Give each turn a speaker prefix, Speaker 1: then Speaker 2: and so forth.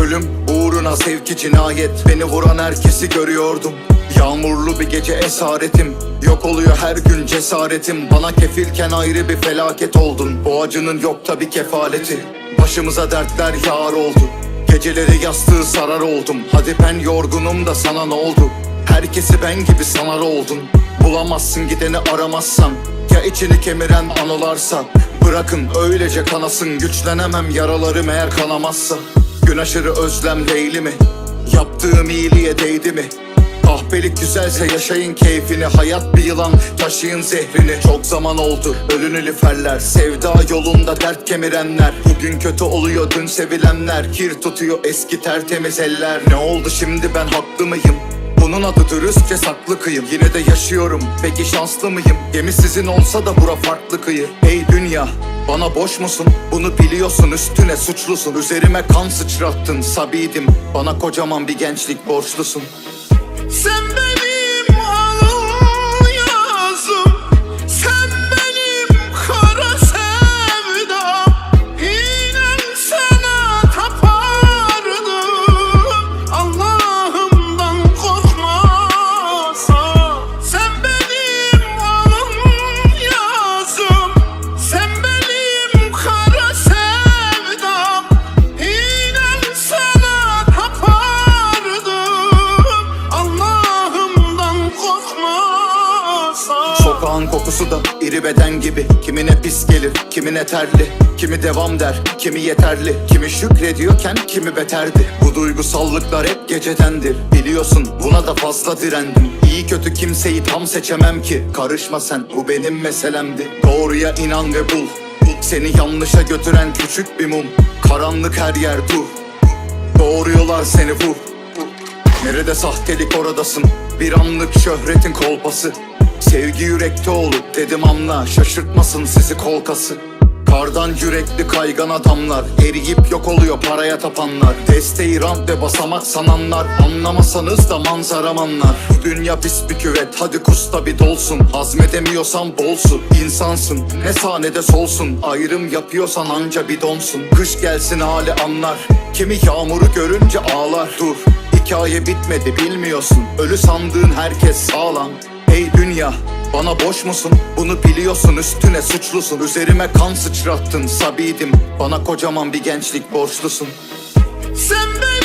Speaker 1: Ölüm uğruna sevki cinayet. Beni vuran herkesi görüyordum. Yağmurlu bir gece esaretim. Yok oluyor her gün cesaretim. Bana kefilken ayrı bir felaket oldun. Bu acının yok tabi kefaleti. Başımıza dertler yağar oldu. Geceleri yastığı sarar oldum. Hadi ben yorgunum da sana ne oldu? Herkesi ben gibi sanar oldun. Bulamazsın gideni aramazsan. Ya içini kemiren anılarsa Bırakın öylece kanasın. Güçlenemem yaralarım eğer kanamazsa Gün aşırı özlem değil mi? Yaptığım iyiliğe değdi mi? Kahpelik güzelse yaşayın keyfini Hayat bir yılan taşıyın zehrini Çok zaman oldu ölünü liferler Sevda yolunda dert kemirenler Bugün kötü oluyor dün sevilenler Kir tutuyor eski tertemiz eller Ne oldu şimdi ben haklı mıyım? Bunun adı dürüstçe saklı kıyım Yine de yaşıyorum peki şanslı mıyım? Gemi sizin olsa da bura farklı kıyı Ey dünya bana boş musun? Bunu biliyorsun üstüne suçlusun. Üzerime kan sıçrattın sabiydim Bana kocaman bir gençlik borçlusun.
Speaker 2: Sen benim
Speaker 1: Sokağın kokusu da iri beden gibi. Kimine pis gelir, kimine terli. Kimi devam der, kimi yeterli. Kimi şükrediyorken kimi beterdi. Bu duygusallıklar hep gecedendir. Biliyorsun buna da fazla direndim. İyi kötü kimseyi tam seçemem ki. Karışma sen bu benim meselemdi. Doğruya inan ve bul. Seni yanlışa götüren küçük bir mum. Karanlık her yer dur Doğruyorlar seni vur Nerede sahtelik oradasın? Bir anlık şöhretin kolpası Sevgi yürekte olur dedim anla Şaşırtmasın sizi kolkası Kardan yürekli kaygan adamlar Eriyip yok oluyor paraya tapanlar. Desteği rant ve basamak sananlar Anlamasanız da manzaram anlar dünya pis bir küvet hadi kusta bir dolsun. Hazmedemiyorsan bol su insansın Ne sahnede solsun. Ayrım yapıyorsan anca bir donsun. Kış gelsin hali anlar Kimi yağmuru görünce ağlar. Dur Hikaye bitmedi bilmiyorsun. Ölü sandığın herkes sağlam Ey dünya bana boş musun? Bunu biliyorsun üstüne suçlusun. Üzerime kan sıçrattın sabiydim Bana kocaman bir gençlik borçlusun.
Speaker 2: Sen benim